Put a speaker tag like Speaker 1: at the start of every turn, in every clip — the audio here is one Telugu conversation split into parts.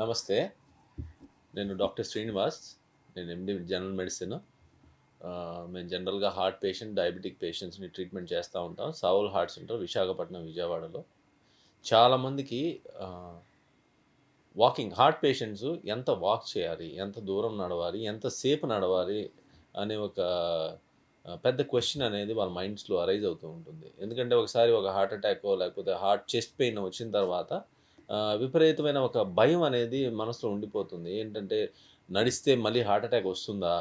Speaker 1: నమస్తే. నేను డాక్టర్ శ్రీనివాస్. నేను ఎండి జనరల్ మెడిసిన్ మేము జనరల్గా హార్ట్ పేషెంట్ డయాబెటిక్ పేషెంట్స్ని ట్రీట్మెంట్ చేస్తూ ఉంటాం. సావుల్ హార్ట్ సెంటర్ విశాఖపట్నం విజయవాడలో. చాలామందికి వాకింగ్ హార్ట్ పేషెంట్స్ ఎంత వాక్ చేయాలి ఎంత దూరం నడవాలి ఎంతసేపు నడవాలి అనే ఒక పెద్ద క్వశ్చన్ అనేది వాళ్ళ మైండ్స్లో అరైజ్ అవుతూ ఉంటుంది. ఎందుకంటే ఒకసారి ఒక హార్ట్ అటాక్ లేకపోతే హార్ట్ చెస్ట్ పెయిన్ వచ్చిన తర్వాత విపరీతమైన ఒక భయం అనేది మనసులో ఉండిపోతుంది. ఏంటంటే నడిస్తే మళ్ళీ హార్ట్ అటాక్ వస్తుందా?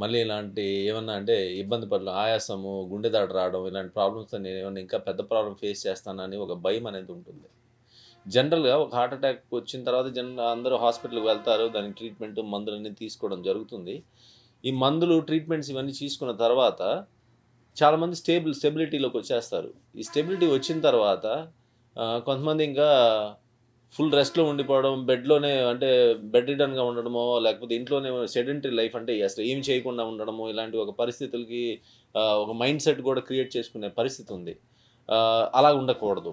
Speaker 1: మళ్ళీ ఇలాంటి ఏమన్నా అంటే ఇబ్బంది పడడం ఆయాసము గుండె దాడి రావడం ఇలాంటి ప్రాబ్లమ్స్ నేను ఏమన్నా ఇంకా పెద్ద ప్రాబ్లం ఫేస్ చేస్తానని ఒక భయం అనేది ఉంటుంది. జనరల్గా ఒక హార్ట్ అటాక్ వచ్చిన తర్వాత జనరల్ అందరూ హాస్పిటల్కి వెళ్తారు. దానికి ట్రీట్మెంట్ మందులన్నీ తీసుకోవడం జరుగుతుంది. ఈ మందులు ట్రీట్మెంట్స్ ఇవన్నీ తీసుకున్న తర్వాత చాలామంది స్టేబుల్ స్టెబిలిటీలోకి వచ్చేస్తారు. ఈ స్టెబిలిటీ వచ్చిన తర్వాత కొంతమంది ఇంకా ఫుల్ రెస్ట్లో ఉండిపోవడం బెడ్లోనే అంటే బెడ్ రిటర్న్గా ఉండడమో లేకపోతే ఇంట్లోనే సెడెంటరీ లైఫ్ అంటే అసలు ఏం చేయకుండా ఉండడము ఇలాంటి ఒక పరిస్థితులకి ఒక మైండ్ సెట్ కూడా క్రియేట్ చేసుకునే పరిస్థితి ఉంది. అలా ఉండకూడదు.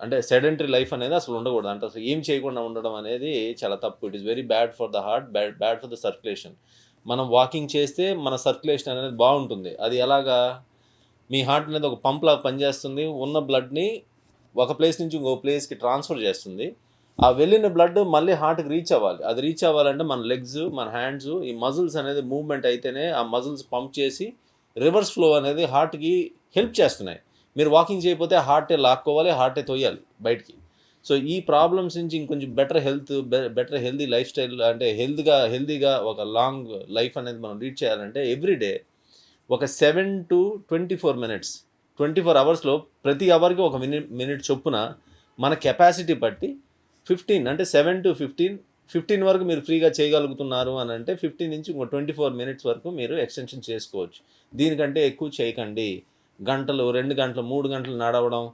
Speaker 1: అంటే సెడెంటరీ లైఫ్ అనేది అసలు ఉండకూడదు. అంటే అసలు ఏం చేయకుండా ఉండడం అనేది చాలా తప్పు. It is very bad for the heart bad bad for the circulation మనం వాకింగ్ చేస్తే మన సర్క్యులేషన్ అనేది బాగుంటుంది. అది ఎలాగా? మీ హార్ట్ అనేది ఒక పంప్ లాగా పనిచేస్తుంది. ఉన్న బ్లడ్ని ఒక ప్లేస్ నుంచి ఇంకో ప్లేస్కి ట్రాన్స్ఫర్ చేస్తుంది. ఆ వెళ్ళిన బ్లడ్ మళ్ళీ హార్ట్కి రీచ్ అవ్వాలి. అది రీచ్ అవ్వాలంటే మన లెగ్స్ మన హ్యాండ్స్ ఈ మజిల్స్ అనేది మూవ్మెంట్ అయితేనే ఆ మజిల్స్ పంప్ చేసి రివర్స్ ఫ్లో అనేది హార్ట్కి హెల్ప్ చేస్తున్నాయి. మీరు వాకింగ్ చేయకపోతే హార్టే లాక్కోవాలి హార్టే తోయాలి బయటికి. సో ఈ ప్రాబ్లమ్స్ నుంచి ఇంకొంచెం better health better healthy lifestyle అంటే హెల్త్గా హెల్తీగా ఒక లాంగ్ లైఫ్ అనేది మనం రీచ్ చేయాలంటే ఎవ్రీడే ఒక seven to twenty four minutes twenty four అవర్స్లో ప్రతి అవర్కి ఒక మినిట్ మినిట్ చొప్పున మన కెపాసిటీ బట్టి ఫిఫ్టీన్ అంటే సెవెన్ టు ఫిఫ్టీన్ ఫిఫ్టీన్ వరకు మీరు ఫ్రీగా చేయగలుగుతున్నారు అని అంటే ఫిఫ్టీన్ నుంచి ఇంకో ట్వంటీ ఫోర్ మినిట్స్ వరకు మీరు ఎక్స్టెన్షన్ చేసుకోవచ్చు. దీనికంటే ఎక్కువ చేయకండి. గంటలు రెండు గంటలు మూడు గంటలు నడవడం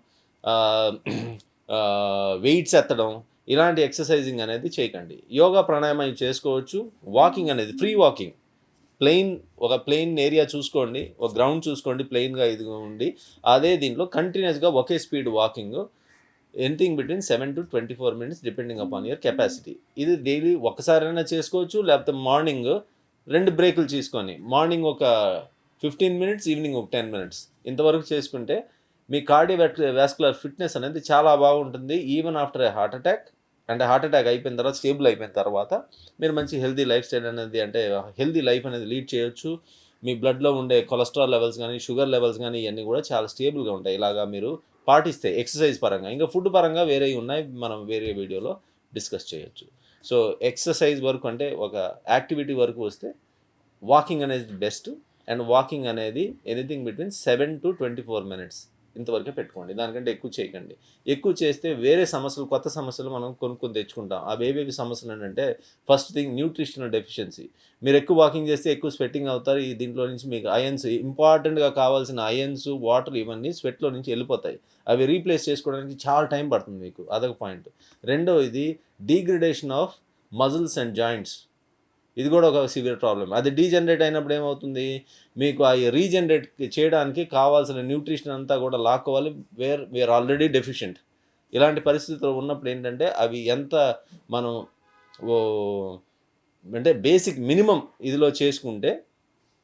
Speaker 1: వెయిట్స్ ఎత్తడం ఇలాంటి ఎక్సర్సైజింగ్ అనేది చేయకండి. యోగా ప్రాణాయామం చేసుకోవచ్చు. వాకింగ్ అనేది ఫ్రీ వాకింగ్ ప్లెయిన్ ఒక ప్లెయిన్ ఏరియా చూసుకోండి ఒక గ్రౌండ్ చూసుకోండి ప్లెయిన్గా ఇదిగా ఉండి అదే దీంట్లో కంటిన్యూస్గా ఒకే speed walking anything between seven to twenty four minutes depending upon your capacity. ఇది డైలీ ఒకసారైనా చేసుకోవచ్చు లేకపోతే మార్నింగ్ రెండు బ్రేకులు తీసుకొని మార్నింగ్ ఒక ఫిఫ్టీన్ మినిట్స్ ఈవినింగ్ ఒక టెన్ మినిట్స్ ఇంతవరకు చేసుకుంటే మీ కార్డియో వ్యాస్కులర్ ఫిట్నెస్ అనేది చాలా బాగుంటుంది even after a heart attack. అంటే హార్ట్ అటాక్ అయిపోయిన తర్వాత స్టేబుల్ అయిపోయిన తర్వాత మీరు మంచి హెల్తీ లైఫ్ స్టైల్ అనేది అంటే హెల్దీ లైఫ్ అనేది లీడ్ చేయొచ్చు. మీ బ్లడ్లో ఉండే కొలెస్ట్రాల్ లెవెల్స్ కానీ షుగర్ లెవెల్స్ కానీ ఇవన్నీ కూడా చాలా స్టేబుల్గా ఉంటాయి. ఇలాగా మీరు పాటిస్తే ఎక్సర్సైజ్ పరంగా. ఇంకా ఫుడ్ పరంగా వేరే ఉన్నాయి మనం వేరే వీడియోలో డిస్కస్ చేయొచ్చు. సో ఎక్సర్సైజ్ వరకు అంటే ఒక యాక్టివిటీ వరకు వస్తే వాకింగ్ అనేది బెస్ట్ అండ్ వాకింగ్ అనేది anything between seven to twenty four minutes ఇంతవరకే పెట్టుకోండి. దానికంటే ఎక్కువ చేయకండి. ఎక్కువ చేస్తే వేరే సమస్యలు కొత్త సమస్యలు మనం కొనుక్కొని తెచ్చుకుంటాం. అవి ఏవేవి సమస్యలు అంటే ఫస్ట్ థింగ్ న్యూట్రిషనల్ డెఫిషియన్సీ మీరు ఎక్కువ వాకింగ్ చేస్తే ఎక్కువ స్వెట్టింగ్ అవుతారు. ఈ దీంట్లో నుంచి మీకు అయన్స్ ఇంపార్టెంట్గా కావాల్సిన అయన్స్ వాటర్ ఇవన్నీ స్వెట్లో నుంచి వెళ్ళిపోతాయి. అవి రీప్లేస్ చేసుకోవడానికి చాలా టైం పడుతుంది మీకు. అదొక పాయింట్ రెండో ఇది degradation of muscles and joints ఇది కూడా ఒక సివియర్ ప్రాబ్లం అది డీజనరేట్ అయినప్పుడు ఏమవుతుంది? మీకు ఆ రీజనరేట్ చేయడానికి కావాల్సిన న్యూట్రిషన్ అంతా కూడా లాక్కోవాలి. వేర్ వీఆర్ ఆల్రెడీ డెఫిషియెంట్ ఇలాంటి పరిస్థితుల్లో ఉన్నప్పుడు ఏంటంటే అవి ఎంత మనం ఓ అంటే బేసిక్ మినిమం ఇదిలో చేసుకుంటే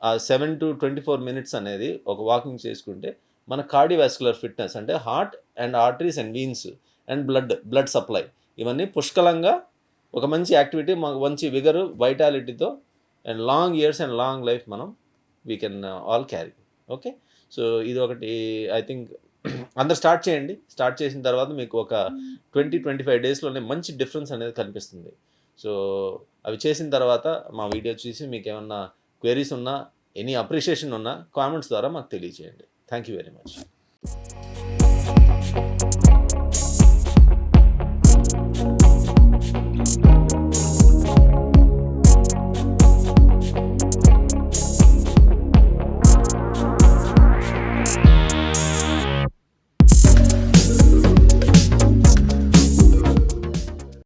Speaker 1: ఆ seven to twenty four minutes అనేది ఒక వాకింగ్ చేసుకుంటే మన కార్డియోవాస్కులర్ ఫిట్నెస్ అంటే heart and arteries and veins and blood blood supply ఇవన్నీ పుష్కలంగా ఒక మంచి యాక్టివిటీ మాకు మంచి vigour వైటాలిటీతో and long years and long life మనం we can all carry okay so ఇది ఒకటి ఐ థింక్ అందరు స్టార్ట్ చేయండి. స్టార్ట్ చేసిన తర్వాత మీకు ఒక ట్వంటీ ట్వంటీ ఫైవ్ డేస్లోనే మంచి డిఫరెన్స్ అనేది కనిపిస్తుంది. సో అవి చేసిన తర్వాత మా వీడియో చూసి మీకు ఏమన్నా క్వెరీస్ ఉన్నా ఎనీ అప్రిషియేషన్ ఉన్నా కామెంట్స్ ద్వారా మాకు తెలియజేయండి. Thank you very much